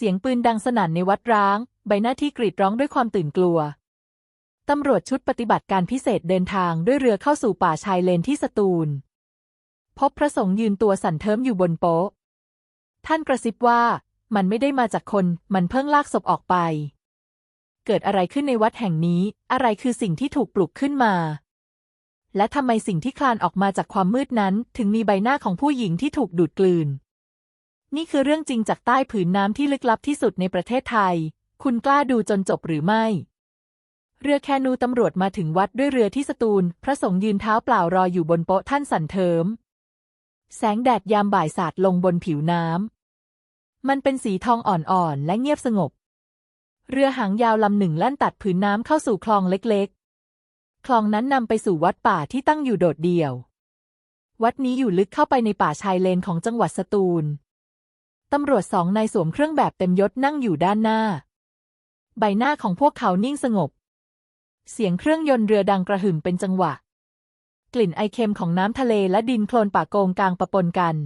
เสียงปืนดังสนั่นในวัดร้าง ใบหน้าที่กรีดร้องด้วยความตื่นกลัว ตำรวจชุดปฏิบัติการพิเศษเดินทางด้วยเรือเข้าสู่ป่าชายเลนที่สตูล พบพระสงฆ์ยืนตัวสั่นเทิมอยู่บนโป๊ะ ท่านกระซิบว่ามันไม่ได้มาจากคน มันเพิ่งลากศพออกไป เกิดอะไรขึ้นในวัดแห่งนี้ อะไรคือสิ่งที่ถูกปลุกขึ้นมา และทำไมสิ่งที่คลานออกมาจากความมืดนั้น ถึงมีใบหน้าของผู้หญิงที่ถูกดูดกลืน นี่คือเรื่องจริงจากใต้ผืนน้ำที่ลึกลับที่สุดในประเทศไทย คุณกล้าดูจนจบหรือไม่ เรือแคนูตำรวจมาถึงวัดด้วยเรือที่สตูล พระสงฆ์ยืนเท้าเปล่ารออยู่บนโป๊ะท่านสันเทิม แสงแดดยามบ่ายสาดลงบนผิวน้ำ มันเป็นสีทองอ่อนๆ และเงียบสงบ เรือหางยาวลำหนึ่งแล่นตัดผืนน้ำเข้าสู่คลองเล็กๆ คลองนั้นนำไปสู่วัดป่าที่ตั้งอยู่โดดเดี่ยว วัดนี้อยู่ลึกเข้าไปในป่าชายเลนของจังหวัดสตูล ตำรวจสองนายสวมเครื่องแบบเต็มยศนั่งอยู่ด้านหน้า ใบหน้าของพวกเขานิ่งสงบ เสียงเครื่องยนต์เรือดังกระหึ่มเป็นจังหวะ กลิ่นไอเค็มของน้ำทะเลและดินโคลนป่าโกงกลางปะปนกัน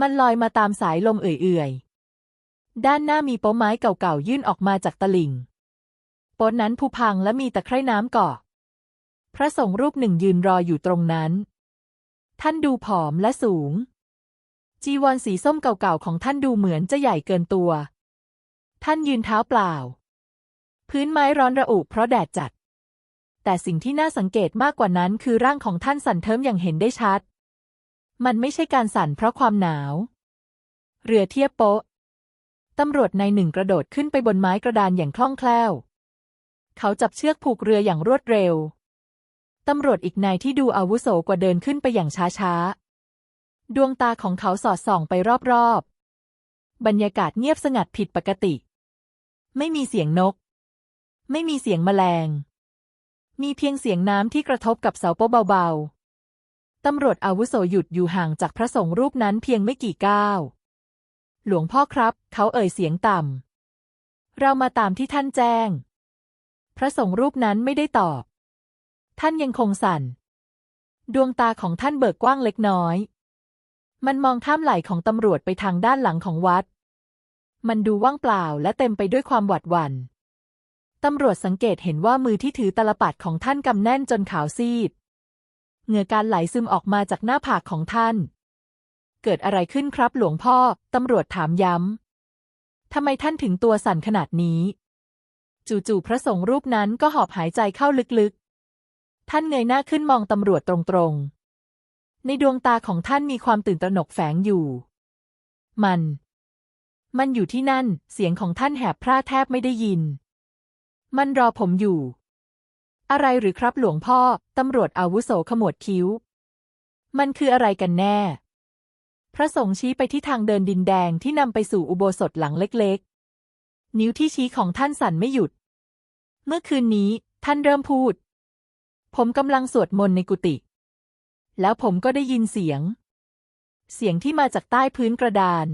มันลอยมาตามสายลมเอื่อยๆ ด้านหน้ามีโป๊ะไม้เก่าๆ ยื่นออกมาจากตลิ่งโป๊ะนั้นผุพังและมีตะไคร่น้ำเกาะ พระสงฆ์รูปหนึ่งยืนรออยู่ตรงนั้น ท่านดูผอมและสูง จีวรสีส้มเก่าๆของท่านดูเหมือนจะใหญ่เกินตัว ท่านยืนเท้าเปล่า พื้นไม้ร้อนระอุเพราะแดดจัด แต่สิ่งที่น่าสังเกตมากกว่านั้นคือร่างของท่านสั่นเทิมอย่างเห็นได้ชัด มันไม่ใช่การสั่นเพราะความหนาว เรือเทียบโป๊ะตำรวจนายหนึ่งกระโดดขึ้นไปบนไม้กระดานอย่างคล่องแคล่ว เขาจับเชือกผูกเรืออย่างรวดเร็ว ตำรวจอีกนายที่ดูอาวุโสกว่าเดินขึ้นไปอย่างช้าๆ ดวงตาของเขาสอดส่องไปรอบๆ บรรยากาศเงียบสงัดผิดปกติ ไม่มีเสียงนก ไม่มีเสียงแมลง มีเพียงเสียงน้ำที่กระทบกับเสาโป๊ะเบาๆ ตำรวจอาวุโสหยุดอยู่ห่างจากพระสงฆ์รูปนั้นเพียงไม่กี่ก้าว หลวงพ่อครับ เขาเอ่ยเสียงต่ำ เรามาตามที่ท่านแจ้ง พระสงฆ์รูปนั้นไม่ได้ตอบ ท่านยังคงสั่น ดวงตาของท่านเบิกกว้างเล็กน้อย มันมองข้ามไหล่ของตำรวจไปทางด้านหลังของวัด มันดูว่างเปล่าและเต็มไปด้วยความหวาดหวัน่น ตำรวจสังเกตเห็นว่ามือที่ถือตลปัดของท่านกำแน่นจนขาวซีด เหงื่อการไหลซึมออกมาจากหน้าผากของท่าน เกิดอะไรขึ้นครับหลวงพ่อ ตำรวจถามย้ำ ทำไมท่านถึงตัวสั่นขนาดนี้ จู่ๆพระสงฆ์รูปนั้นก็หอบหายใจเข้าลึกๆ ท่านเงยหน้าขึ้นมองตำรวจตรงๆ ในดวงตาของท่านมีความตื่นตระหนกแฝงอยู่ มัน มันอยู่ที่นั่น เสียงของท่านแหบพร่าแทบไม่ได้ยิน มันรอผมอยู่ อะไรหรือครับหลวงพ่อ ตำรวจอาวุโสขมวดคิ้ว มันคืออะไรกันแน่ พระสงฆ์ชี้ไปที่ทางเดินดินแดงที่นำไปสู่อุโบสถหลังเล็กๆ นิ้วที่ชี้ของท่านสั่นไม่หยุด เมื่อคืนนี้ ท่านเริ่มพูด ผมกำลังสวดมนต์ในกุฏิ แล้วผมก็ได้ยินเสียง เสียงที่มาจากใต้พื้นกระดาน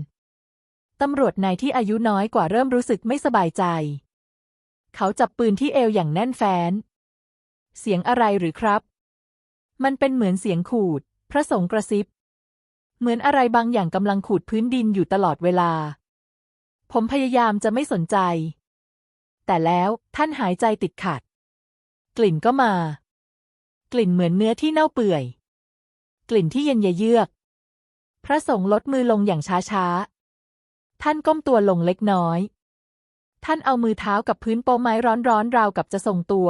ตำรวจนายที่อายุน้อยกว่าเริ่มรู้สึกไม่สบายใจ เขาจับปืนที่เอวอย่างแน่นแฟ้น เสียงอะไรหรือครับ มันเป็นเหมือนเสียงขูด พระสงฆ์กระซิบ เหมือนอะไรบางอย่างกำลังขูดพื้นดินอยู่ตลอดเวลา ผมพยายามจะไม่สนใจ แต่แล้วท่านหายใจติดขัด กลิ่นก็มา กลิ่นเหมือนเนื้อที่เน่าเปื่อย กลิ่นที่เย็นเยือก พระสงฆ์ลดมือลงอย่างช้าๆ ท่านก้มตัวลงเล็กน้อย ท่านเอามือเท้ากับพื้นโปไม้ร้อนๆราวกับจะทรงตัว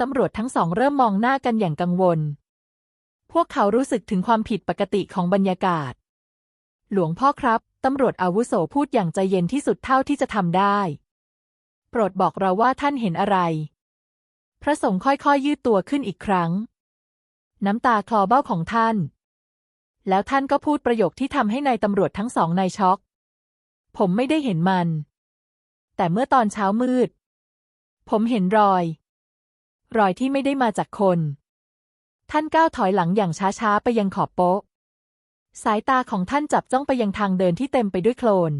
ตำรวจทั้งสองเริ่มมองหน้ากันอย่างกังวล พวกเขารู้สึกถึงความผิดปกติของบรรยากาศ หลวงพ่อครับ ตำรวจอาวุโสพูดอย่างใจเย็นที่สุดเท่าที่จะทำได้ โปรดบอกเราว่าท่านเห็นอะไร พระสงฆ์ค่อยๆยืดตัวขึ้นอีกครั้ง น้ำตาคลอเบ้าของท่าน แล้วท่านก็พูดประโยคที่ทำให้นายตำรวจทั้งสองนายช็อก ผมไม่ได้เห็นมัน แต่เมื่อตอนเช้ามืด ผมเห็นรอย รอยที่ไม่ได้มาจากคน ท่านก้าวถอยหลังอย่างช้าๆ ไปยังขอบโป๊ะ สายตาของท่านจับจ้องไปยังทางเดินที่เต็มไปด้วยโคลน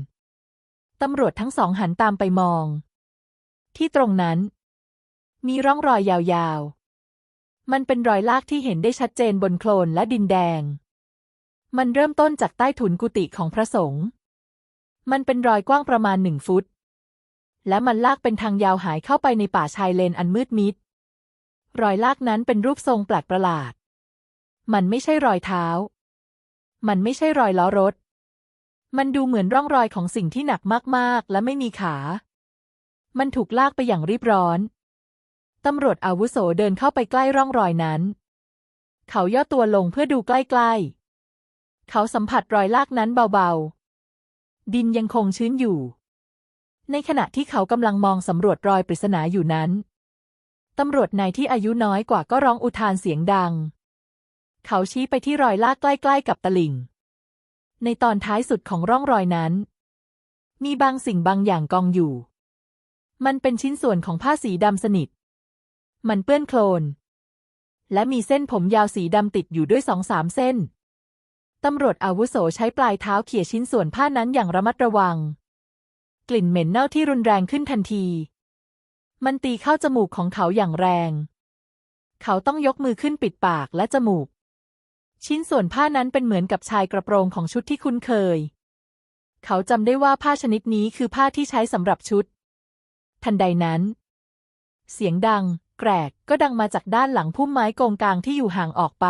ตำรวจทั้งสองหันตามไปมอง ที่ตรงนั้น มีร่องรอยยาวๆ มันเป็นรอยลากที่เห็นได้ชัดเจนบนโคลนและดินแดง มันเริ่มต้นจากใต้ถุนกุฏิของพระสงฆ์ มันเป็นรอยกว้างประมาณหนึ่งฟุต และมันลากเป็นทางยาวหายเข้าไปในป่าชายเลนอันมืดมิด รอยลากนั้นเป็นรูปทรงแปลกประหลาด มันไม่ใช่รอยเท้า มันไม่ใช่รอยล้อรถ มันดูเหมือนร่องรอยของสิ่งที่หนักมากๆ และไม่มีขา มันถูกลากไปอย่างรีบร้อน ตำรวจอาวุโสเดินเข้าไปใกล้ร่องรอยนั้น เขาย่อตัวลงเพื่อดูใกล้ๆ เขาสัมผัสรอยลากนั้นเบาๆ ดินยังคงชื้นอยู่ ในขณะที่เขากำลังมองสำรวจรอยปริศนาอยู่นั้น ตำรวจนายที่อายุน้อยกว่าก็ร้องอุทานเสียงดัง เขาชี้ไปที่รอยลากใกล้ๆ กับตลิ่ง ในตอนท้ายสุดของร่องรอยนั้น มีบางสิ่งบางอย่างกองอยู่มันเป็นชิ้นส่วนของผ้าสีดำสนิท มันเปื้อนโคลน และมีเส้นผมยาวสีดำติดอยู่ด้วยสองสามเส้น ตำรวจอาวุโสใช้ปลายเท้าเขี่ยชิ้นส่วนผ้านั้นอย่างระมัดระวัง กลิ่นเหม็นเน่าที่รุนแรงขึ้นทันที มันตีเข้าจมูกของเขาอย่างแรง เขาต้องยกมือขึ้นปิดปากและจมูก ชิ้นส่วนผ้านั้นเป็นเหมือนกับชายกระโปรงของชุดที่คุ้นเคย เขาจำได้ว่าผ้าชนิดนี้คือผ้าที่ใช้สำหรับชุด ทันใดนั้น เสียงดัง กรกก็ดังมาจากด้านหลังพุ่มไม้โกงกลางที่อยู่ห่างออกไป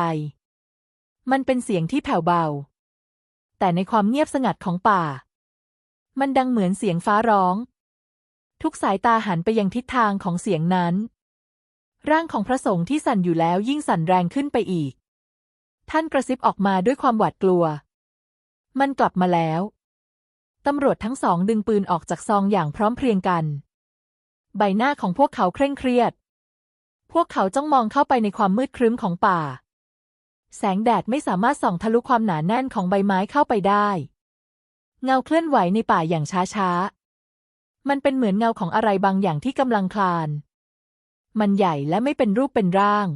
มันเป็นเสียงที่แผ่วเบา แต่ในความเงียบสงัดของป่า มันดังเหมือนเสียงฟ้าร้อง ทุกสายตาหันไปยังทิศทางของเสียงนั้น ร่างของพระสงฆ์ที่สั่นอยู่แล้วยิ่งสั่นแรงขึ้นไปอีก ท่านกระซิบออกมาด้วยความหวาดกลัว มันกลับมาแล้วตำรวจทั้งสองดึงปืนออกจากซองอย่างพร้อมเพรียงกัน ใบหน้าของพวกเขาเคร่งเครียด พวกเขาจ้องมองเข้าไปในความมืดครึ้มของป่า แสงแดดไม่สามารถส่องทะลุความหนาแน่นของใบไม้เข้าไปได้ เงาเคลื่อนไหวในป่าอย่างช้าๆ มันเป็นเหมือนเงาของอะไรบางอย่างที่กำลังคลาน มันใหญ่และไม่เป็นรูปเป็นร่าง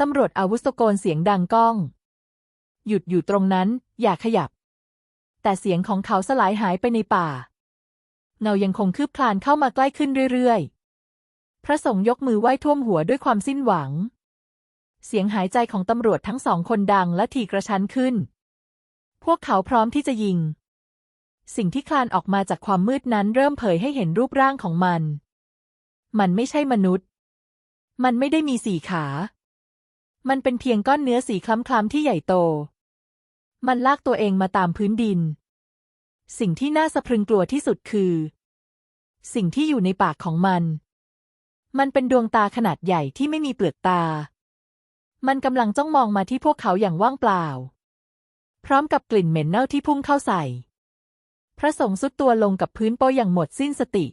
ตำรวจอาวุโสโกนเสียงดังก้อง หยุดอยู่ตรงนั้น อย่าขยับ แต่เสียงของเขาสลายหายไปในป่า เงายังคงคืบคลานเข้ามาใกล้ขึ้นเรื่อยๆ พระสงฆ์ยกมือไหว้ท่วมหัวด้วยความสิ้นหวัง เสียงหายใจของตำรวจทั้งสองคนดังและถี่กระชั้นขึ้น พวกเขาพร้อมที่จะยิง สิ่งที่คลานออกมาจากความมืดนั้นเริ่มเผยให้เห็นรูปร่างของมัน มันไม่ใช่มนุษย์ มันไม่ได้มีสี่ขา มันเป็นเพียงก้อนเนื้อสีคล้ำๆที่ใหญ่โต มันลากตัวเองมาตามพื้นดิน สิ่งที่น่าสะพรึงกลัวที่สุดคือ สิ่งที่อยู่ในปากของมัน มันเป็นดวงตาขนาดใหญ่ที่ไม่มีเปลือกตา มันกำลังจ้องมองมาที่พวกเขาอย่างว่างเปล่า พร้อมกับกลิ่นเหม็นเน่าที่พุ่งเข้าใส่ พระสงฆ์สุดตัวลงกับพื้นโปอย่างหมดสิ้นสติ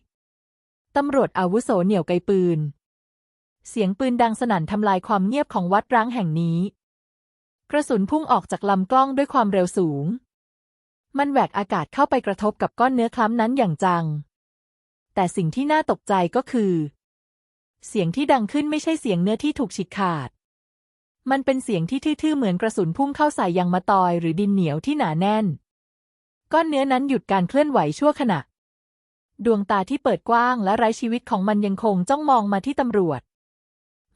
ตำรวจอาวุโสเหนี่ยวไกปืน เสียงปืนดังสนั่นทำลายความเงียบของวัดร้างแห่งนี้ กระสุนพุ่งออกจากลำกล้องด้วยความเร็วสูง มันแหวกอากาศเข้าไปกระทบกับก้อนเนื้อคล้ำนั้นอย่างจัง แต่สิ่งที่น่าตกใจก็คือ เสียงที่ดังขึ้นไม่ใช่เสียงเนื้อที่ถูกฉีกขาด มันเป็นเสียงที่ทื่อๆเหมือนกระสุนพุ่งเข้าใส่ยางมะตอยหรือดินเหนียวที่หนาแน่น ก้อนเนื้อนั้นหยุดการเคลื่อนไหวชั่วขณะ ดวงตาที่เปิดกว้างและไร้ชีวิตของมันยังคงจ้องมองมาที่ตำรวจ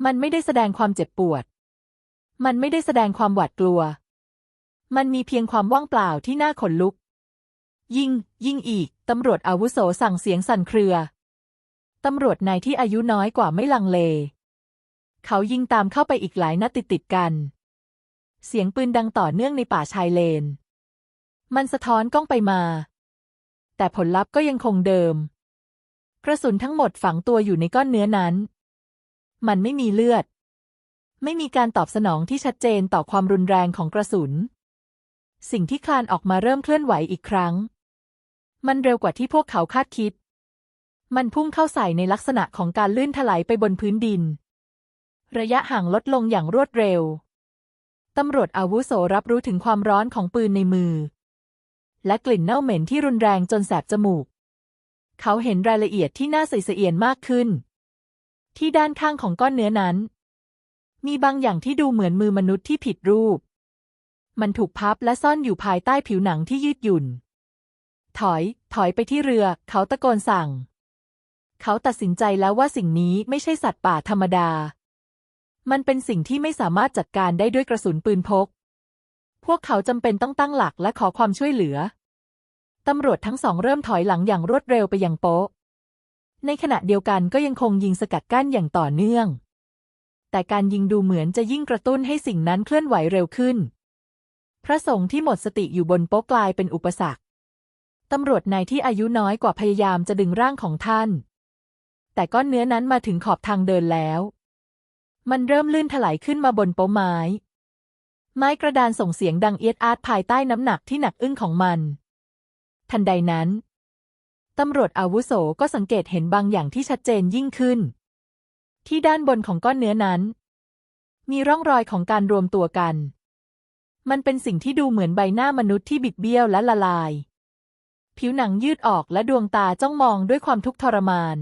มันไม่ได้แสดงความเจ็บปวด มันไม่ได้แสดงความหวาดกลัว มันมีเพียงความว่างเปล่าที่น่าขนลุก ยิง ยิงอีก ตำรวจอาวุโสสั่งเสียงสั่นเครือ ตำรวจนายที่อายุน้อยกว่าไม่ลังเล เขายิงตามเข้าไปอีกหลายนัดติดติดกัน เสียงปืนดังต่อเนื่องในป่าชายเลน มันสะท้อนกล้องไปมา แต่ผลลัพธ์ก็ยังคงเดิม กระสุนทั้งหมดฝังตัวอยู่ในก้อนเนื้อนั้น มันไม่มีเลือด ไม่มีการตอบสนองที่ชัดเจนต่อความรุนแรงของกระสุน สิ่งที่คลานออกมาเริ่มเคลื่อนไหวอีกครั้ง มันเร็วกว่าที่พวกเขาคาดคิด มันพุ่งเข้าใส่ในลักษณะของการลื่นถลายไปบนพื้นดิน ระยะห่างลดลงอย่างรวดเร็ว ตำรวจอาวุโสรับรู้ถึงความร้อนของปืนในมือ และกลิ่นเน่าเหม็นที่รุนแรงจนแสบจมูก เขาเห็นรายละเอียดที่น่าส่เสียนมากขึ้น ที่ด้านข้างของก้อนเนื้อนั้น มีบางอย่างที่ดูเหมือนมือมนุษย์ที่ผิดรูป มันถูกพับและซ่อนอยู่ภายใต้ผิวหนังที่ยืดหยุ่น ถอย ถอยไปที่เรือ เขาตะโกนสั่ง เขาตัดสินใจแล้วว่าสิ่งนี้ไม่ใช่สัตว์ป่าธรรมดา มันเป็นสิ่งที่ไม่สามารถจัดการได้ด้วยกระสุนปืนพก พวกเขาจำเป็นต้องตั้งหลักและขอความช่วยเหลือ ตำรวจทั้งสองเริ่มถอยหลังอย่างรวดเร็วไปยังโป๊ะ ในขณะเดียวกันก็ยังคงยิงสกัดกั้นอย่างต่อเนื่อง แต่การยิงดูเหมือนจะยิ่งกระตุ้นให้สิ่งนั้นเคลื่อนไหวเร็วขึ้น พระสงฆ์ที่หมดสติอยู่บนโป๊ะกลายเป็นอุปสรรคตำรวจนายที่อายุน้อยกว่าพยายามจะดึงร่างของท่าน แต่ก้อนเนื้อนั้นมาถึงขอบทางเดินแล้ว มันเริ่มลื่นถลายขึ้นมาบนโป๊ะไม้ ไม้กระดานส่งเสียงดังเอียดอาร์ตภายใต้น้ำหนักที่หนักอึ้งของมัน ทันใดนั้น ตำรวจอาวุโสก็สังเกตเห็นบางอย่างที่ชัดเจนยิ่งขึ้น ที่ด้านบนของก้อนเนื้อนั้น มีร่องรอยของการรวมตัวกัน มันเป็นสิ่งที่ดูเหมือนใบหน้ามนุษย์ที่บิดเบี้ยวและละลาย ผิวหนังยืดออกและดวงตาจ้องมองด้วยความทุกข์ทรมาน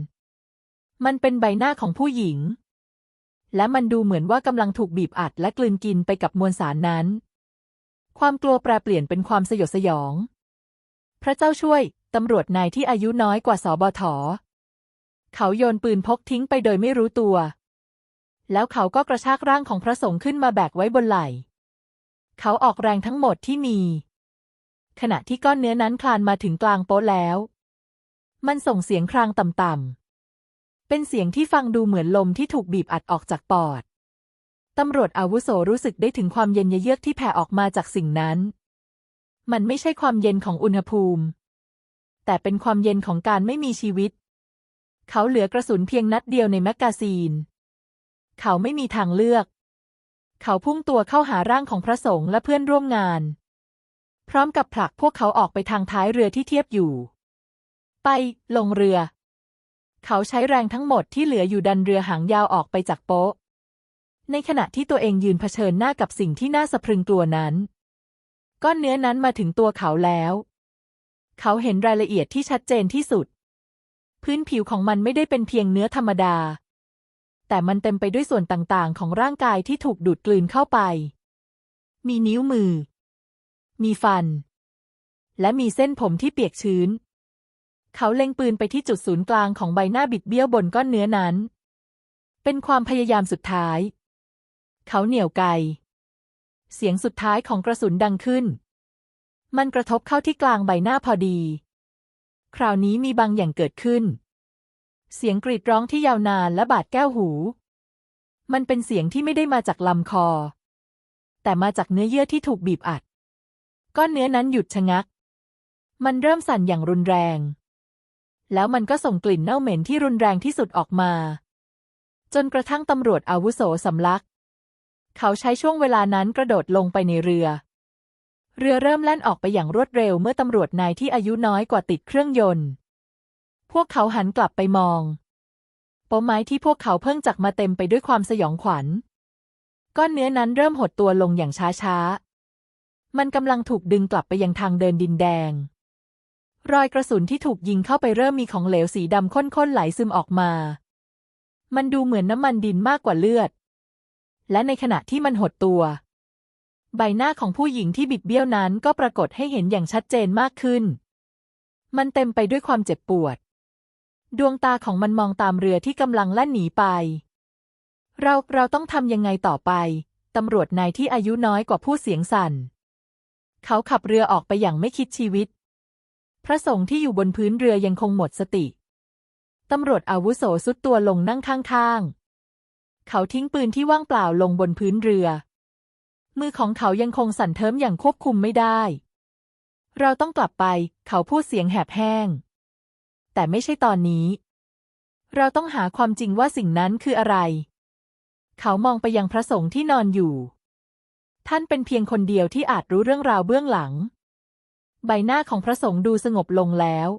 มันเป็นใบหน้าของผู้หญิง และมันดูเหมือนว่ากำลังถูกบีบอัดและกลืนกินไปกับมวลสารนั้น ความกลัวแปรเปลี่ยนเป็นความสยดสยอง พระเจ้าช่วย ตำรวจนายที่อายุน้อยกว่าสอบทเขาโยนปืนพกทิ้งไปโดยไม่รู้ตัว แล้วเขาก็กระชากร่างของพระสงฆ์ขึ้นมาแบกไว้บนไหล่ เขาออกแรงทั้งหมดที่มี ขณะที่ก้อนเนื้อนั้นคลานมาถึงกลางโป๊ะแล้ว มันส่งเสียงครางต่ำๆ เป็นเสียงที่ฟังดูเหมือนลมที่ถูกบีบอัดออกจากปอด ตำรวจอาวุโสรู้สึกได้ถึงความเย็นเยือกที่แผ่ออกมาจากสิ่งนั้น มันไม่ใช่ความเย็นของอุณหภูมิ แต่เป็นความเย็นของการไม่มีชีวิต เขาเหลือกระสุนเพียงนัดเดียวในแมกกาซีน เขาไม่มีทางเลือก เขาพุ่งตัวเข้าหาร่างของพระสงฆ์และเพื่อนร่วมงาน พร้อมกับผลักพวกเขาออกไปทางท้ายเรือที่เทียบอยู่ ไป ลงเรือ เขาใช้แรงทั้งหมดที่เหลืออยู่ดันเรือหางยาวออกไปจากโป๊ะ ในขณะที่ตัวเองยืนเผชิญหน้ากับสิ่งที่น่าสะพรึงกลัวนั้น ก้อนเนื้อนั้นมาถึงตัวเขาแล้ว เขาเห็นรายละเอียดที่ชัดเจนที่สุด พื้นผิวของมันไม่ได้เป็นเพียงเนื้อธรรมดา แต่มันเต็มไปด้วยส่วนต่างๆ ของร่างกายที่ถูกดูดกลืนเข้าไป มีนิ้วมือ มีฟัน และมีเส้นผมที่เปียกชื้น เขาเล็งปืนไปที่จุดศูนย์กลางของใบหน้าบิดเบี้ยวบนก้อนเนื้อนั้น เป็นความพยายามสุดท้าย เขาเหนี่ยวไก เสียงสุดท้ายของกระสุนดังขึ้น มันกระทบเข้าที่กลางใบหน้าพอดี คราวนี้มีบางอย่างเกิดขึ้น เสียงกรีดร้องที่ยาวนานและบาดแก้วหู มันเป็นเสียงที่ไม่ได้มาจากลำคอ แต่มาจากเนื้อเยื่อที่ถูกบีบอัด ก้อนเนื้อนั้นหยุดชะงัก มันเริ่มสั่นอย่างรุนแรง แล้วมันก็ส่งกลิ่นเน่าเหม็นที่รุนแรงที่สุดออกมา จนกระทั่งตำรวจอาวุโสสำลัก เขาใช้ช่วงเวลานั้นกระโดดลงไปในเรือ เรือเริ่มแล่นออกไปอย่างรวดเร็วเมื่อตำรวจนายที่อายุน้อยกว่าติดเครื่องยนต์ พวกเขาหันกลับไปมองป๊ะไม้ที่พวกเขาเพิ่งจักมาเต็มไปด้วยความสยองขวัญ ก้อนเนื้อนั้นเริ่มหดตัวลงอย่างช้าๆ มันกำลังถูกดึงกลับไปยังทางเดินดินแดง รอยกระสุนที่ถูกยิงเข้าไปเริ่มมีของเหลวสีดำข้นๆไหลซึมออกมา มันดูเหมือนน้ำมันดินมากกว่าเลือด และในขณะที่มันหดตัว ใบหน้าของผู้หญิงที่บิดเบี้ยวนั้นก็ปรากฏให้เห็นอย่างชัดเจนมากขึ้น มันเต็มไปด้วยความเจ็บปวด ดวงตาของมันมองตามเรือที่กำลังแล่นหนีไป เราเราต้องทำยังไงต่อไป ตำรวจนายที่อายุน้อยกว่าผู้เสียงสั่น เขาขับเรือออกไปอย่างไม่คิดชีวิต พระสงฆ์ที่อยู่บนพื้นเรือยังคงหมดสติ ตำรวจอาวุโสสุดตัวลงนั่งข้างๆ เขาทิ้งปืนที่ว่างเปล่าลงบนพื้นเรือ มือของเขายังคงสั่นเทิมอย่างควบคุมไม่ได้ เราต้องกลับไป เขาพูดเสียงแหบแห้ง แต่ไม่ใช่ตอนนี้ เราต้องหาความจริงว่าสิ่งนั้นคืออะไร เขามองไปยังพระสงฆ์ที่นอนอยู่ ท่านเป็นเพียงคนเดียวที่อาจรู้เรื่องราวเบื้องหลัง ใบหน้าของพระสงฆ์ดูสงบลงแล้ว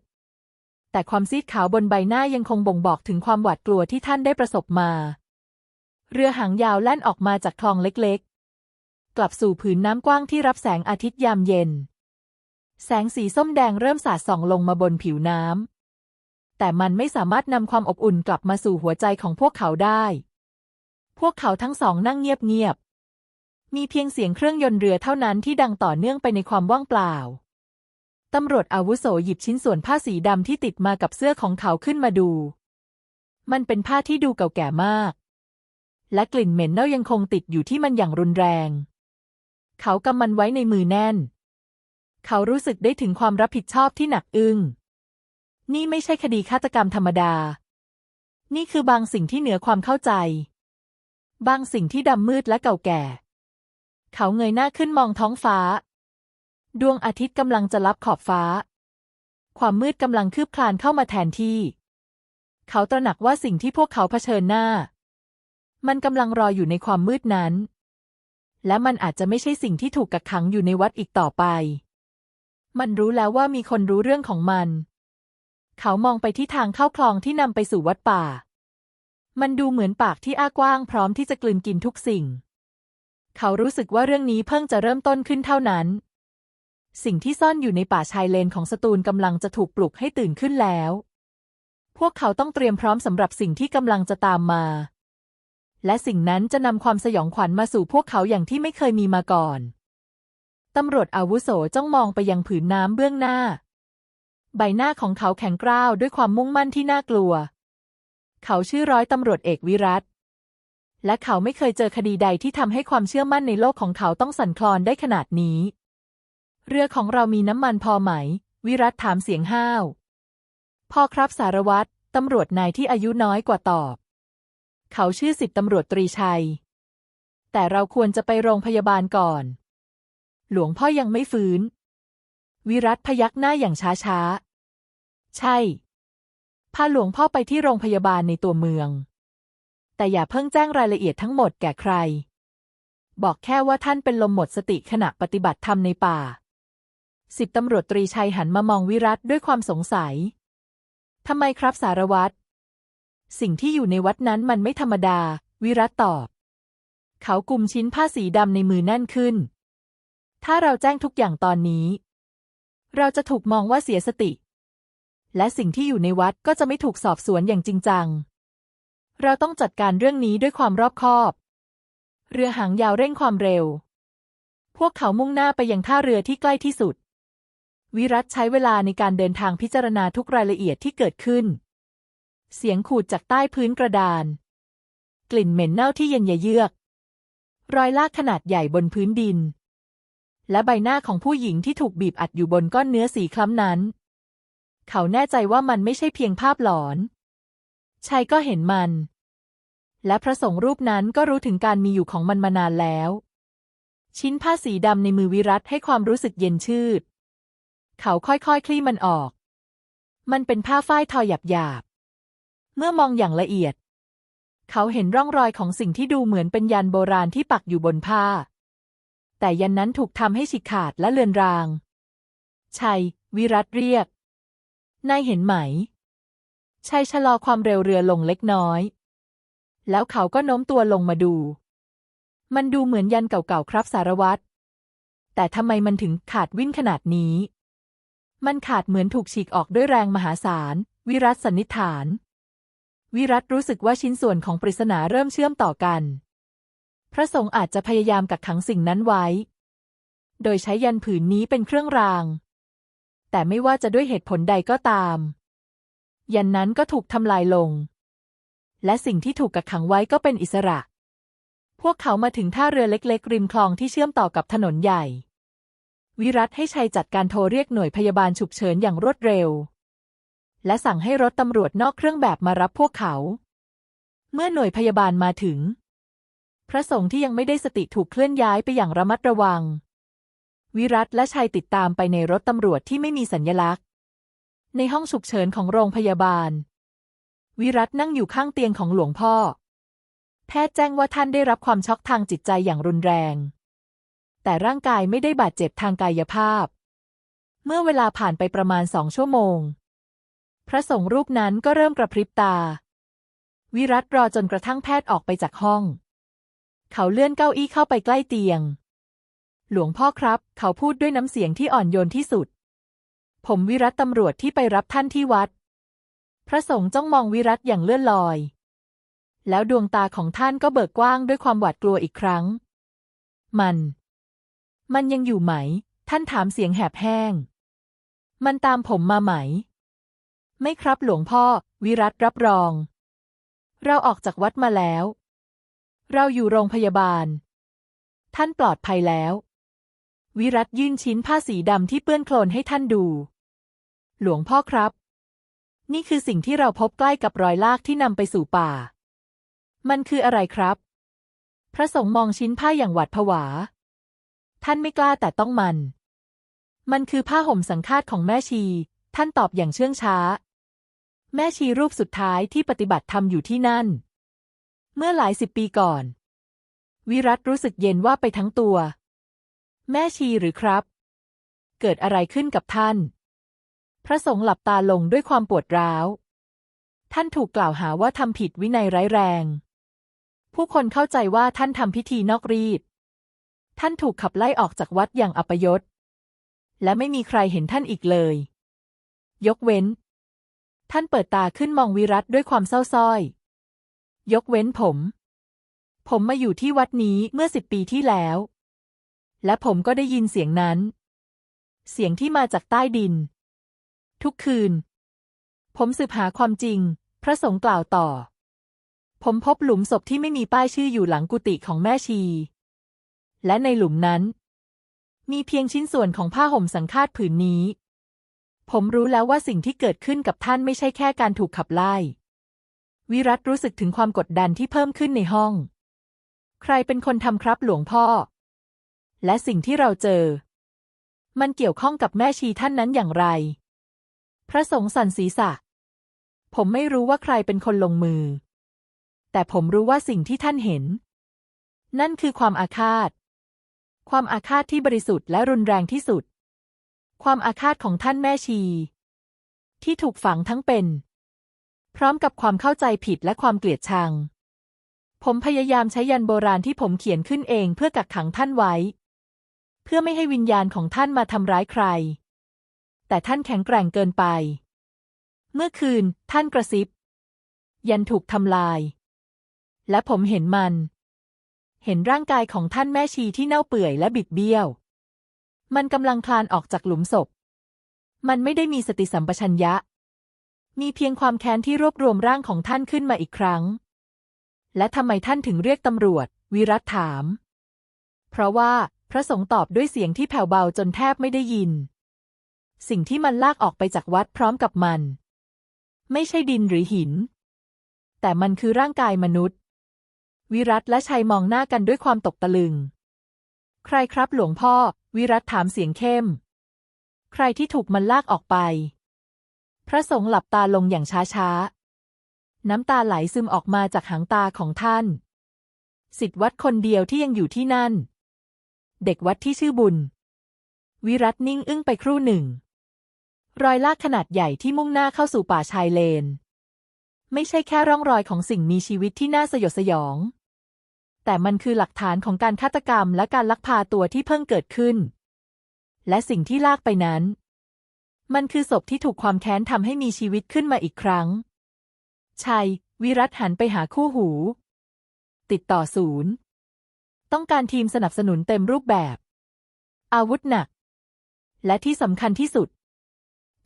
แต่ความซีดขาวบนใบหน้ายังคงบ่งบอกถึงความหวาดกลัวที่ท่านได้ประสบมา เรือหางยาวแล่นออกมาจากคลองเล็กๆ กลับสู่ผืนน้ำกว้างที่รับแสงอาทิตย์ยามเย็น แสงสีส้มแดงเริ่มสาดส่องลงมาบนผิวน้ำ แต่มันไม่สามารถนำความอบอุ่นกลับมาสู่หัวใจของพวกเขาได้ พวกเขาทั้งสองนั่งเงียบๆมีเพียงเสียงเครื่องยนต์เรือเท่านั้นที่ดังต่อเนื่องไปในความว่างเปล่า ตำรวจอาวุโสหยิบชิ้นส่วนผ้าสีดำที่ติดมากับเสื้อของเขาขึ้นมาดู มันเป็นผ้าที่ดูเก่าแก่มาก และกลิ่นเหม็นเน่ายังคงติดอยู่ที่มันอย่างรุนแรง เขากำมันไว้ในมือแน่น เขารู้สึกได้ถึงความรับผิดชอบที่หนักอึ้ง นี่ไม่ใช่คดีฆาตกรรมธรรมดา นี่คือบางสิ่งที่เหนือความเข้าใจ บางสิ่งที่ดำมืดและเก่าแก่ เขาเงยหน้าขึ้นมองท้องฟ้า ดวงอาทิตย์กำลังจะลับขอบฟ้า ความมืดกำลังคืบคลานเข้ามาแทนที่ เขาตระหนักว่าสิ่งที่พวกเขาเผชิญหน้า มันกำลังรออยู่ในความมืดนั้น และมันอาจจะไม่ใช่สิ่งที่ถูกกักขังอยู่ในวัดอีกต่อไป มันรู้แล้วว่ามีคนรู้เรื่องของมัน เขามองไปที่ทางเข้าคลองที่นำไปสู่วัดป่า มันดูเหมือนปากที่อ้ากว้างพร้อมที่จะกลืนกินทุกสิ่ง เขารู้สึกว่าเรื่องนี้เพิ่งจะเริ่มต้นขึ้นเท่านั้น สิ่งที่ซ่อนอยู่ในป่าชายเลนของสตูลกำลังจะถูกปลุกให้ตื่นขึ้นแล้ว พวกเขาต้องเตรียมพร้อมสำหรับสิ่งที่กำลังจะตามมา และสิ่งนั้นจะนำความสยองขวัญมาสู่พวกเขาอย่างที่ไม่เคยมีมาก่อน ตำรวจอาวุโสจ้องมองไปยังผืนน้ำเบื้องหน้า ใบหน้าของเขาแข็งกร้าวด้วยความมุ่งมั่นที่น่ากลัว เขาชื่อร้อยตำรวจเอกวิรัตและเขาไม่เคยเจอคดีใดที่ทำให้ความเชื่อมั่นในโลกของเขาต้องสั่นคลอนได้ขนาดนี้ เรือของเรามีน้ำมันพอไหม วิรัตถามเสียงห้าว พอครับสารวัตรตำรวจนายที่อายุน้อยกว่าตอบ เขาชื่อสิบตำรวจตรีชัย แต่เราควรจะไปโรงพยาบาลก่อน หลวงพ่อยังไม่ฟื้น วิรัตพยักหน้าอย่างช้าๆใช่ พาหลวงพ่อไปที่โรงพยาบาลในตัวเมือง แต่อย่าเพิ่งแจ้งรายละเอียดทั้งหมดแก่ใคร บอกแค่ว่าท่านเป็นลมหมดสติขณะปฏิบัติธรรมในป่า สิบตำรวจตรีชัยหันมามองวิรัตด้วยความสงสัย ทำไมครับสารวัตร สิ่งที่อยู่ในวัดนั้นมันไม่ธรรมดา วิรัตตอบ เขากุมชิ้นผ้าสีดำในมือแน่นขึ้น ถ้าเราแจ้งทุกอย่างตอนนี้ เราจะถูกมองว่าเสียสติ และสิ่งที่อยู่ในวัดก็จะไม่ถูกสอบสวนอย่างจริงจัง เราต้องจัดการเรื่องนี้ด้วยความรอบคอบ เรือหางยาวเร่งความเร็ว พวกเขามุ่งหน้าไปยังท่าเรือที่ใกล้ที่สุด วิรัตใช้เวลาในการเดินทางพิจารณาทุกรายละเอียดที่เกิดขึ้น เสียงขูดจากใต้พื้นกระดาน กลิ่นเหม็นเน่าที่เย็นเยือก รอยลากขนาดใหญ่บนพื้นดิน และใบหน้าของผู้หญิงที่ถูกบีบอัดอยู่บนก้อนเนื้อสีคล้ำนั้น เขาแน่ใจว่ามันไม่ใช่เพียงภาพหลอนชัยก็เห็นมัน และพระสงฆ์รูปนั้นก็รู้ถึงการมีอยู่ของมันมานานแล้ว ชิ้นผ้าสีดำในมือวิรัตให้ความรู้สึกเย็นชืด เขาค่อยๆคคลี่มันออก มันเป็นผ้าฝ้ายทอหยาบๆ เมื่อมองอย่างละเอียด เขาเห็นร่องรอยของสิ่งที่ดูเหมือนเป็นยันโบราณที่ปักอยู่บนผ้า แต่ยันนั้นถูกทำให้ฉีกขาดและเลือนราง ชัย วิรัตเรียก นายเห็นไหม ชัยชะลอความเร็วเรือลงเล็กน้อย แล้วเขาก็โน้มตัวลงมาดู มันดูเหมือนยันเก่าๆ ครับสารวัตรแต่ทำไมมันถึงขาดวิ่นขนาดนี้ มันขาดเหมือนถูกฉีกออกด้วยแรงมหาศาล วิรัตสันนิษฐาน วิรัตรู้สึกว่าชิ้นส่วนของปริศนาเริ่มเชื่อมต่อกัน พระสงฆ์อาจจะพยายามกักขังสิ่งนั้นไว้ โดยใช้ยันผืนนี้เป็นเครื่องราง แต่ไม่ว่าจะด้วยเหตุผลใดก็ตาม ยันนั้นก็ถูกทำลายลง และสิ่งที่ถูกกักขังไว้ก็เป็นอิสระ พวกเขามาถึงท่าเรือเล็กๆ ริมคลองที่เชื่อมต่อกับถนนใหญ่ วิรัตให้ชัยจัดการโทรเรียกหน่วยพยาบาลฉุกเฉินอย่างรวดเร็ว และสั่งให้รถตำรวจนอกเครื่องแบบมารับพวกเขา เมื่อหน่วยพยาบาลมาถึง พระสงฆ์ที่ยังไม่ได้สติถูกเคลื่อนย้ายไปอย่างระมัดระวัง วิรัตและชัยติดตามไปในรถตำรวจที่ไม่มีสัญญลักษณ์ ในห้องฉุกเฉินของโรงพยาบาล วิรัตนั่งอยู่ข้างเตียงของหลวงพ่อ แพทย์แจ้งว่าท่านได้รับความช็อกทางจิตใจอย่างรุนแรง แต่ร่างกายไม่ได้บาดเจ็บทางกายภาพ เมื่อเวลาผ่านไปประมาณสองชั่วโมง พระสงฆ์รูปนั้นก็เริ่มกระพริบตา วิรัตรอจนกระทั่งแพทย์ออกไปจากห้อง เขาเลื่อนเก้าอี้เข้าไปใกล้เตียง หลวงพ่อครับ เขาพูดด้วยน้ำเสียงที่อ่อนโยนที่สุด ผมวิรัตตำรวจที่ไปรับท่านที่วัด พระสงฆ์จ้องมองวิรัตอย่างเลื่อนลอย แล้วดวงตาของท่านก็เบิกกว้างด้วยความหวาดกลัวอีกครั้ง มัน มันยังอยู่ไหม ท่านถามเสียงแหบแห้ง มันตามผมมาไหม ไม่ครับหลวงพ่อ วิรัตรับรอง เราออกจากวัดมาแล้ว เราอยู่โรงพยาบาล ท่านปลอดภัยแล้ว วิรัตยื่นชิ้นผ้าสีดำที่เปื้อนโคลนให้ท่านดู หลวงพ่อครับ นี่คือสิ่งที่เราพบใกล้กับรอยลากที่นำไปสู่ป่า มันคืออะไรครับ พระสงฆ์มองชิ้นผ้าอย่างหวาดผวา ท่านไม่กล้าแต่ต้องมัน มันคือผ้าห่มสังฆาตของแม่ชี ท่านตอบอย่างเชื่องช้า แม่ชีรูปสุดท้ายที่ปฏิบัติธรรมอยู่ที่นั่น เมื่อหลายสิบปีก่อน วิรัตรู้สึกเย็นว่าไปทั้งตัว แม่ชีหรือครับ เกิดอะไรขึ้นกับท่าน พระสงฆ์หลับตาลงด้วยความปวดร้าว ท่านถูกกล่าวหาว่าทำผิดวินัยร้ายแรง ผู้คนเข้าใจว่าท่านทำพิธีนอกรีด ท่านถูกขับไล่ออกจากวัดอย่างอัปยศ และไม่มีใครเห็นท่านอีกเลย ยกเว้น ท่านเปิดตาขึ้นมองวิรัตด้วยความเศร้าส้อย ยกเว้นผม ผมมาอยู่ที่วัดนี้เมื่อสิบปีที่แล้ว และผมก็ได้ยินเสียงนั้น เสียงที่มาจากใต้ดิน ทุกคืน ผมสืบหาความจริง พระสงฆ์กล่าวต่อ ผมพบหลุมศพที่ไม่มีป้ายชื่ออยู่หลังกุฏิของแม่ชี และในหลุมนั้น มีเพียงชิ้นส่วนของผ้าห่มสังฆาตผืนนี้ ผมรู้แล้วว่าสิ่งที่เกิดขึ้นกับท่านไม่ใช่แค่การถูกขับไล่ วิรัตรู้สึกถึงความกดดันที่เพิ่มขึ้นในห้อง ใครเป็นคนทำครับหลวงพ่อ และสิ่งที่เราเจอ มันเกี่ยวข้องกับแม่ชีท่านนั้นอย่างไร พระสงฆ์สันศีรษะ ผมไม่รู้ว่าใครเป็นคนลงมือ แต่ผมรู้ว่าสิ่งที่ท่านเห็นนั่นคือความอาฆาต ความอาฆาตที่บริสุทธิ์และรุนแรงที่สุด ความอาฆาตของท่านแม่ชี ที่ถูกฝังทั้งเป็น พร้อมกับความเข้าใจผิดและความเกลียดชัง ผมพยายามใช้ยันโบราณที่ผมเขียนขึ้นเองเพื่อกักขังท่านไว้ เพื่อไม่ให้วิญญาณของท่านมาทำร้ายใคร แต่ท่านแข็งแกร่งเกินไป เมื่อคืน ท่านกระซิบ ยันถูกทำลาย และผมเห็นมัน เห็นร่างกายของท่านแม่ชีที่เน่าเปื่อยและบิดเบี้ยว มันกำลังคลานออกจากหลุมศพ มันไม่ได้มีสติสัมปชัญญะ มีเพียงความแค้นที่รวบรวมร่างของท่านขึ้นมาอีกครั้ง และทำไมท่านถึงเรียกตำรวจ วิรัตถาม เพราะว่าพระสงฆ์ตอบด้วยเสียงที่แผ่วเบาจนแทบไม่ได้ยิน สิ่งที่มันลากออกไปจากวัดพร้อมกับมัน ไม่ใช่ดินหรือหิน แต่มันคือร่างกายมนุษย์ วิรัตและชัยมองหน้ากันด้วยความตกตะลึง ใครครับหลวงพ่อ วิรัตถามเสียงเข้ม ใครที่ถูกมันลากออกไป พระสงฆ์หลับตาลงอย่างช้าๆ น้ำตาไหลซึมออกมาจากหางตาของท่าน สิทธิวัดคนเดียวที่ยังอยู่ที่นั่น เด็กวัดที่ชื่อบุญ วิรัตนิ่งอึ้งไปครู่หนึ่ง รอยลากขนาดใหญ่ที่มุ่งหน้าเข้าสู่ป่าชายเลนไม่ใช่แค่ร่องรอยของสิ่งมีชีวิตที่น่าสยดสยอง แต่มันคือหลักฐานของการฆาตกรรมและการลักพาตัวที่เพิ่งเกิดขึ้น และสิ่งที่ลากไปนั้น มันคือศพที่ถูกความแค้นทำให้มีชีวิตขึ้นมาอีกครั้ง ชัย วิรัตหันไปหาคู่หู ติดต่อศูนย์ ต้องการทีมสนับสนุนเต็มรูปแบบ อาวุธหนัก และที่สำคัญที่สุด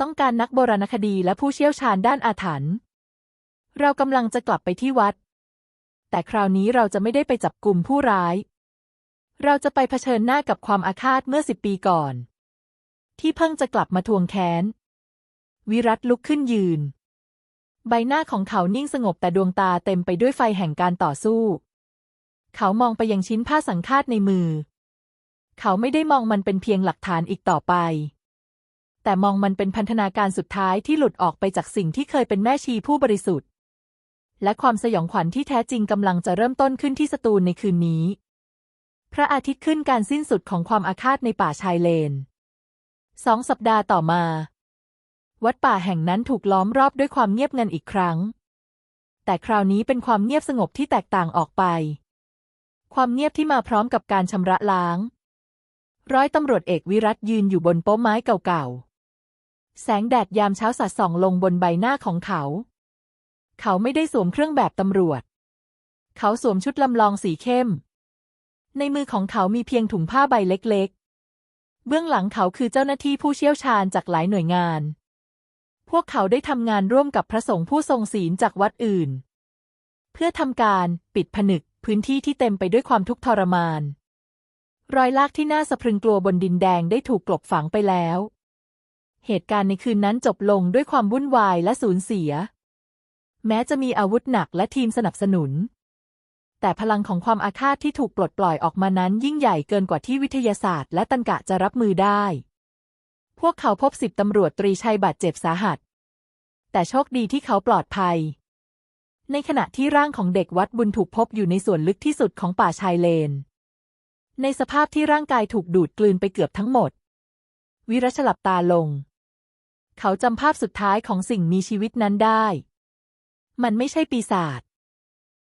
ต้องการนักโบราณคดีและผู้เชี่ยวชาญด้านอาถรรพ์เรากำลังจะกลับไปที่วัด แต่คราวนี้เราจะไม่ได้ไปจับกลุ่มผู้ร้าย เราจะไปเผชิญหน้ากับความอาฆาตเมื่อสิบปีก่อน ที่เพิ่งจะกลับมาทวงแค้น วิรัตลุกขึ้นยืน ใบหน้าของเขานิ่งสงบแต่ดวงตาเต็มไปด้วยไฟแห่งการต่อสู้ เขามองไปยังชิ้นผ้าสังฆาตในมือ เขาไม่ได้มองมันเป็นเพียงหลักฐานอีกต่อไปแต่มองมันเป็นพันธนาการสุดท้ายที่หลุดออกไปจากสิ่งที่เคยเป็นแม่ชีผู้บริสุทธิ์ และความสยองขวัญที่แท้จริงกำลังจะเริ่มต้นขึ้นที่สตูลในคืนนี้ พระอาทิตย์ขึ้นการสิ้นสุดของความอาฆาตในป่าชายเลน สองสัปดาห์ต่อมา วัดป่าแห่งนั้นถูกล้อมรอบด้วยความเงียบงันอีกครั้ง แต่คราวนี้เป็นความเงียบสงบที่แตกต่างออกไป ความเงียบที่มาพร้อมกับการชำระล้าง ร้อยตำรวจเอกวิรัตยืนอยู่บนโป๊ะไม้เก่าๆ แสงแดดยามเช้าสาดส่องลงบนใบหน้าของเขา เขาไม่ได้สวมเครื่องแบบตำรวจ เขาสวมชุดลำลองสีเข้ม ในมือของเขามีเพียงถุงผ้าใบเล็กๆ เบื้องหลังเขาคือเจ้าหน้าที่ผู้เชี่ยวชาญจากหลายหน่วยงาน พวกเขาได้ทำงานร่วมกับพระสงฆ์ผู้ทรงศีลจากวัดอื่น เพื่อทำการปิดผนึกพื้นที่ที่เต็มไปด้วยความทุกข์ทรมาน รอยลากที่น่าสะพรึงกลัวบนดินแดงได้ถูกกลบฝังไปแล้ว เหตุการณ์ในคืนนั้นจบลงด้วยความวุ่นวายและสูญเสีย แม้จะมีอาวุธหนักและทีมสนับสนุน แต่พลังของความอาฆาตที่ถูกปลดปล่อยออกมานั้นยิ่งใหญ่เกินกว่าที่วิทยาศาสตร์และตันกะจะรับมือได้ พวกเขาพบสิบตำรวจตรีชัยบาดเจ็บสาหัส แต่โชคดีที่เขาปลอดภัย ในขณะที่ร่างของเด็กวัดบุญถูกพบอยู่ในส่วนลึกที่สุดของป่าชายเลน ในสภาพที่ร่างกายถูกดูดกลืนไปเกือบทั้งหมด วิรัชหลับตาลง เขาจำภาพสุดท้ายของสิ่งมีชีวิตนั้นได้ มันไม่ใช่ปีศาจ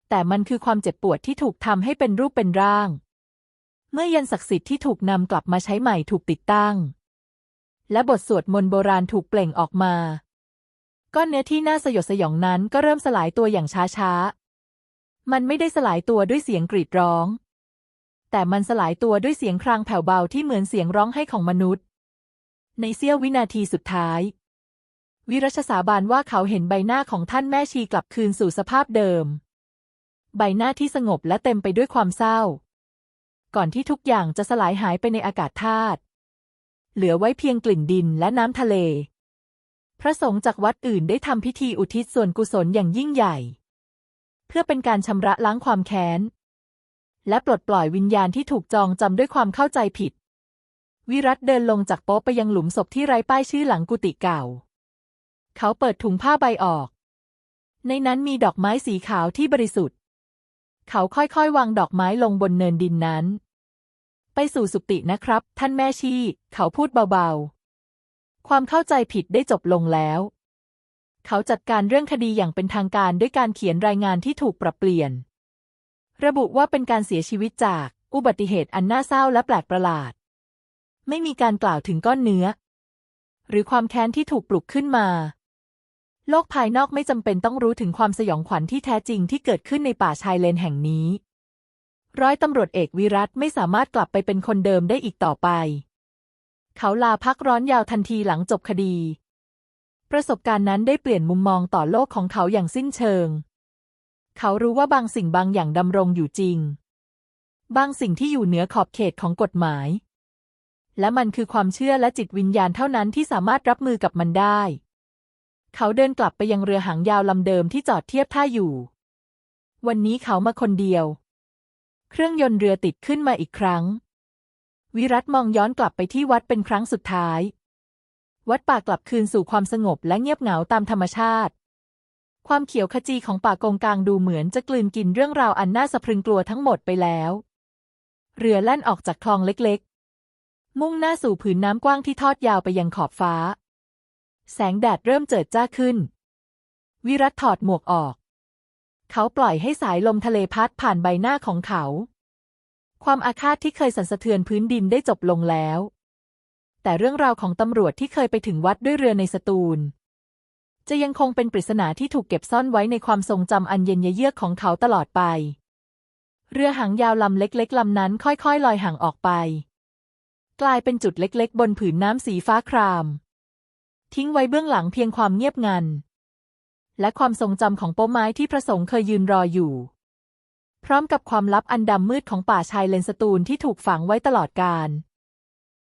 แต่มันคือความเจ็บปวดที่ถูกทำให้เป็นรูปเป็นร่าง เมื่อยันศักดิ์สิทธิ์ที่ถูกนำกลับมาใช้ใหม่ถูกติดตั้ง และบทสวดมนต์โบราณถูกเปล่งออกมาก้อนเนื้อที่น่าสยดสยองนั้นก็เริ่มสลายตัวอย่างช้าๆ มันไม่ได้สลายตัวด้วยเสียงกรีดร้อง แต่มันสลายตัวด้วยเสียงครางแผ่วเบาที่เหมือนเสียงร้องไห้ของมนุษย์ ในเสี้ยววินาทีสุดท้าย วิรัชสาบานว่าเขาเห็นใบหน้าของท่านแม่ชีกลับคืนสู่สภาพเดิม ใบหน้าที่สงบและเต็มไปด้วยความเศร้า ก่อนที่ทุกอย่างจะสลายหายไปในอากาศธาตุเหลือไว้เพียงกลิ่นดินและน้ำทะเล พระสงฆ์จากวัดอื่นได้ทำพิธีอุทิศส่วนกุศลอย่างยิ่งใหญ่ เพื่อเป็นการชำระล้างความแค้น และปลดปล่อยวิญญาณที่ถูกจองจำด้วยความเข้าใจผิด วิรัตเดินลงจากโป๊ะไปยังหลุมศพที่ไร้ป้ายชื่อหลังกุฏิเก่า เขาเปิดถุงผ้าใบออก ในนั้นมีดอกไม้สีขาวที่บริสุทธิ์ เขาค่อยๆ วางดอกไม้ลงบนเนินดินนั้น ไปสู่สุตินะครับ ท่านแม่ชีเขาพูดเบาๆ ความเข้าใจผิดได้จบลงแล้ว เขาจัดการเรื่องคดีอย่างเป็นทางการด้วยการเขียนรายงานที่ถูกปรับเปลี่ยน ระบุว่าเป็นการเสียชีวิตจากอุบัติเหตุอันน่าเศร้าและแปลกประหลาด ไม่มีการกล่าวถึงก้อนเนื้อ หรือความแค้นที่ถูกปลุกขึ้นมา โลกภายนอกไม่จำเป็นต้องรู้ถึงความสยองขวัญที่แท้จริงที่เกิดขึ้นในป่าชายเลนแห่งนี้ ร้อยตำรวจเอกวิรัตไม่สามารถกลับไปเป็นคนเดิมได้อีกต่อไป เขาลาพักร้อนยาวทันทีหลังจบคดี ประสบการณ์นั้นได้เปลี่ยนมุมมองต่อโลกของเขาอย่างสิ้นเชิง เขารู้ว่าบางสิ่งบางอย่างดำรงอยู่จริง บางสิ่งที่อยู่เหนือขอบเขตของกฎหมาย และมันคือความเชื่อและจิตวิญญาณเท่านั้นที่สามารถรับมือกับมันได้ เขาเดินกลับไปยังเรือหางยาวลำเดิมที่จอดเทียบท่าอยู่ วันนี้เขามาคนเดียว เครื่องยนต์เรือติดขึ้นมาอีกครั้ง วิรัตมองย้อนกลับไปที่วัดเป็นครั้งสุดท้าย วัดป่ากลับคืนสู่ความสงบและเงียบเหงาตามธรรมชาติ ความเขียวขจีของป่ากงกลางดูเหมือนจะกลืนกินเรื่องราวอันน่าสะพรึงกลัวทั้งหมดไปแล้ว เรือแล่นออกจากคลองเล็กๆ มุ่งหน้าสู่ผืนน้ำกว้างที่ทอดยาวไปยังขอบฟ้า แสงแดดเริ่มเจิดจ้าขึ้น วิรัตถอดหมวกออก เขาปล่อยให้สายลมทะเลพัดผ่านใบหน้าของเขา ความอาฆาตที่เคยสั่นสะเทือนพื้นดินได้จบลงแล้ว แต่เรื่องราวของตำรวจที่เคยไปถึงวัดด้วยเรือในสตูล จะยังคงเป็นปริศนาที่ถูกเก็บซ่อนไว้ในความทรงจำอันเย็นเยือกของเขาตลอดไป เรือหางยาวลำเล็ก ๆลำนั้นค่อยๆลอยห่างออกไป กลายเป็นจุดเล็ก ๆ บนผืนน้ำสีฟ้าคราม ทิ้งไว้เบื้องหลังเพียงความเงียบงัน และความทรงจำของโป๊ไม้ที่พระสงฆ์เคยยืนรออยู่ พร้อมกับความลับอันดำมืดของป่าชายเลนสตูนที่ถูกฝังไว้ตลอดกาล